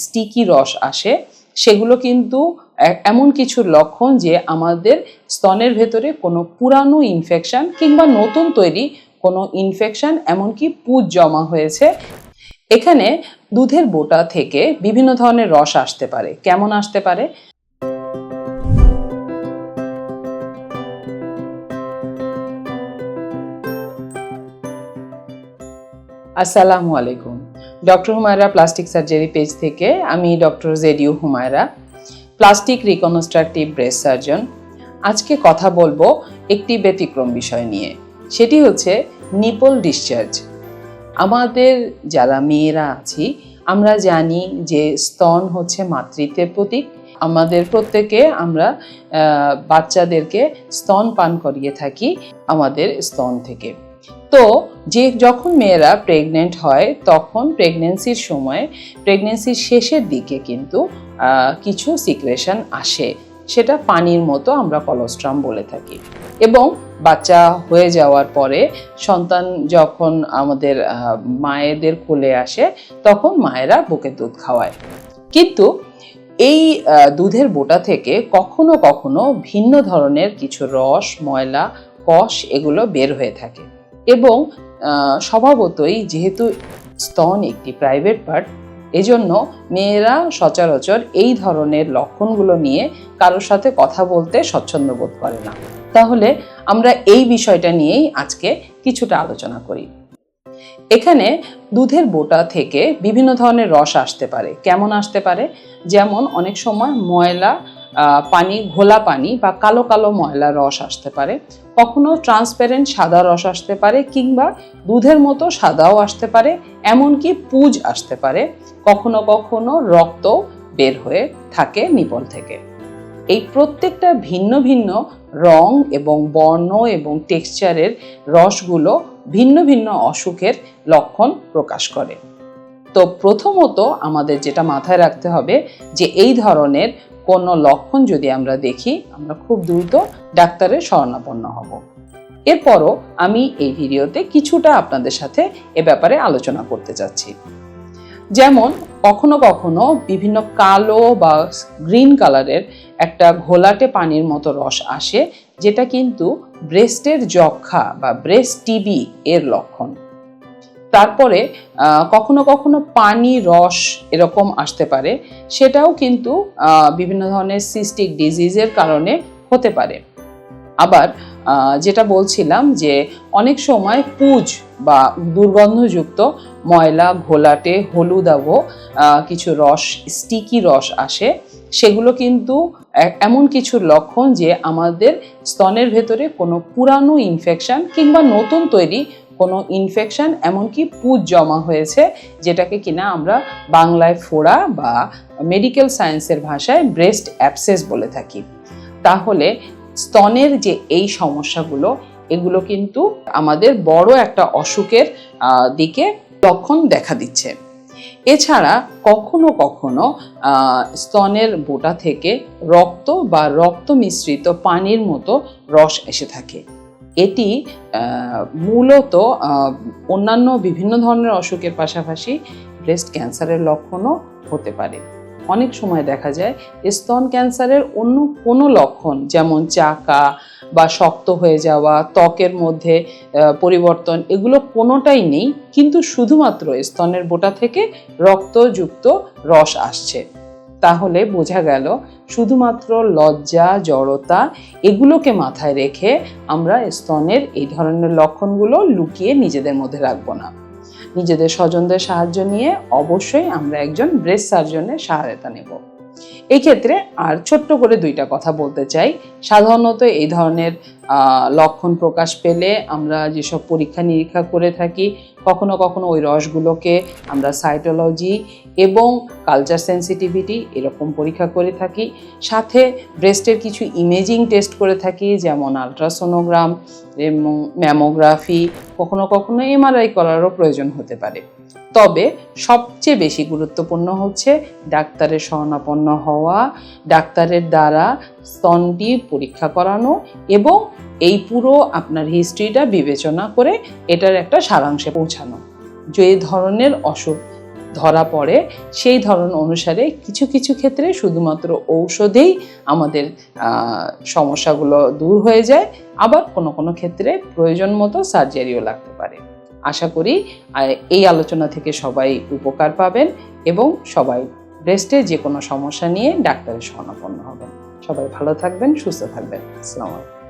Sticky রস আসে, সেগুলো কিন্তু এমন কিছু লক্ষণ যে আমাদের স্তনের ভেতরে কোনো পুরানো ইনফেকশন কিংবা নতুন তৈরি কোনো ইনফেকশন এমনকি পুজ জমা হয়েছে। এখানে দুধের বোটা থেকে বিভিন্ন ধরনের রস আসতে পারে। কেমন আসতে পারে? আসসালামু আলাইকুম। Doctor Humaira plastic surgery page থেকে আমি doctor JDU Humaira plastic reconstructive breast surgeon আজকে কথা বলব একটি ব্যতিক্রম বিষয় নিয়ে সেটি হচ্ছে নিপল ডিসচার্জ আমাদের যারা মেয়েরা আছি আমরা জানি যে স্তন হচ্ছে মাতৃত্বের প্রতীক আমাদের প্রত্যেকে আমরা বাচ্চাদেরকে স্তন পান করিয়ে থাকি আমাদের স্তন থেকে তো যে যখন মেয়েরা প্রেগনেন্ট হয়, তখন প্রেগনেন্সির সময় প্রেগনেন্সির শেষের দিকে কিন্তু কিছু সিক্রেশন আসে। সেটা পানির মতো আমরা কলস্ট্রাম বলে থাকি। এবং বাচ্চা হয়ে যাওয়ার পরে সন্তান যখন আমাদের মায়েদের কোলে আসে, তখন মায়েরা বুকের দুধ খাওয়ায়। কিন্তু এই দুধের বোটা থেকে কখনো কখনো ভিন্ন ধরনের কিছু রস, ময়লা, কষ এগুলো বের হয়ে থাকে। এবং স্বভাবতই যেহেতু স্তন একটি প্রাইভেট পার্ট এজন্য মেয়েরা সচরাচর এই ধরনের লক্ষণগুলো নিয়ে কারোর সাথে কথা বলতে স্বচ্ছন্দ বোধ করে না। তাহলে আমরা এই বিষয়টা নিয়েই আজকে কিছুটা আলোচনা করি। এখানে দুধের বোটা থেকে বিভিন্ন ধরনের রস আসতে পারে। কেমন আসতে পারে? যেমন অনেক সময় ময়লা পানি, ঘোলা পানি বা কালো কালো ময়লা রস আসতে পারে। কখনো ট্রান্সপারেন্ট সাদা রস আসতে পারে কিংবা দুধের মতো সাদাও আসতে পারে, এমনকি পুজ আসতে পারে। কখনো কখনো রক্ত বের হয়ে থাকে নিপল থেকে। এই প্রত্যেকটা ভিন্ন ভিন্ন রং এবং বর্ণ এবং টেক্সচারের রসগুলো ভিন্ন ভিন্ন অসুখের লক্ষণ প্রকাশ করে। তো প্রথমত আমাদের যেটা মাথায় রাখতে হবে যে এই ধরনের কোনো লক্ষণ যদি আমরা দেখি, আমরা খুব দ্রুত ডাক্তারের শরণাপন্ন হব। এরপরও আমি এই ভিডিওতে কিছুটা আপনাদের সাথে এ ব্যাপারে আলোচনা করতে চাচ্ছি। যেমন, কখনো কখনো বিভিন্ন কালো বা গ্রিন কালারের একটা ঘোলাটে পানির মতো রস আসে, যেটা কিন্তু ব্রেস্টের যক্ষা বা ব্রেস্ট টিবি এর লক্ষণ। তারপরে কখনো কখনো পানি রস এরকম আসতে পারে। সেটাও কিন্তু বিভিন্ন ধরনের সিস্টিক ডিজিজের কারণে হতে পারে। আবার যেটা বলছিলাম যে অনেক সময় পুজ বা দুর্গন্ধযুক্ত ময়লা ঘোলাটে হলুদাভ আহ, কিছু রস স্টিকি রস আসে। সেগুলো কিন্তু এমন কিছু লক্ষণ যে আমাদের স্তনের ভেতরে কোনো পুরানো ইনফেকশন কিংবা নতুন তৈরি কোনো ইনফেকশন এমনকি পুজ জমা হয়েছে, যেটাকে কিনা আমরা বাংলায় ফোড়া বা মেডিকেল সায়েন্সের ভাষায় ব্রেস্ট অ্যাপসেস বলে থাকি। তাহলে স্তনের যে এই সমস্যাগুলো, এগুলো কিন্তু আমাদের বড় একটা অসুখের দিকে লক্ষণ দেখা দিচ্ছে। এছাড়া কখনো কখনো স্তনের বোটা থেকে রক্ত বা রক্ত মিশ্রিত পানির মতো রস এসে থাকে। এটি মূলত অন্যান্য বিভিন্ন ধরনের অসুখের পাশাপাশি ব্রেস্ট ক্যান্সারের লক্ষণও হতে পারে। অনেক সময় দেখা যায়, স্তন ক্যান্সারের অন্য কোনো লক্ষণ, যেমন চাকা বা শক্ত হয়ে যাওয়া, ত্বকের মধ্যে পরিবর্তন, এগুলো কোনোটাই নেই। কিন্তু শুধুমাত্র স্তনের বোটা থেকে রক্তযুক্ত রস আসছে। তাহলে বোঝা গেল শুধুমাত্র লজ্জা, জড়তা এগুলোকে মাথায় রেখে আমরা স্তনের এই ধরনের লক্ষণগুলো লুকিয়ে নিজেদের মধ্যে রাখব না। নিজেদের স্বজনদের সাহায্য নিয়ে অবশ্যই আমরা একজন ব্রেস্ট সার্জনের সহায়তা নেব। এই ক্ষেত্রে আর ছোট্ট করে দুইটা কথা বলতে চাই। সাধারণত এই ধরনের লক্ষণ প্রকাশ পেলে আমরা যেসব পরীক্ষা নিরীক্ষা করে থাকি, কখনো কখনো ওই রসগুলোকে আমরা সাইটোলজি এবং কালচার সেন্সিটিভিটি এরকম পরীক্ষা করে থাকি। সাথে ব্রেস্টের কিছু ইমেজিং টেস্ট করে থাকি, যেমন আলট্রাসোনোগ্রাম এবং ম্যামোগ্রাফি কখনো কখনো এমআরআই করারও প্রয়োজন হতে পারে। তবে সবচেয়ে বেশি গুরুত্বপূর্ণ হচ্ছে ডাক্তারের শরণাপন্ন হওয়া, ডাক্তারের দ্বারা স্তনটি পরীক্ষা করানো এবং এই পুরো আপনার হিস্ট্রিটা বিবেচনা করে এটার একটা সারাংশে পৌঁছানো। যে ধরনের অসুখ ধরা পড়ে, সেই ধরন অনুসারে কিছু কিছু ক্ষেত্রে শুধুমাত্র ঔষধেই আমাদের সমস্যাগুলো দূর হয়ে যায়। আবার কোনো কোনো ক্ষেত্রে প্রয়োজন মতো সার্জারিও লাগতে পারে। আশা করি এই আলোচনা থেকে সবাই উপকার পাবেন এবং সবাই ব্রেস্টে যে কোনো সমস্যা নিয়ে ডাক্তারের শরণাপন্ন হবেন। সবাই ভালো থাকবেন, সুস্থ থাকবেন। আসসালামু আলাইকুম।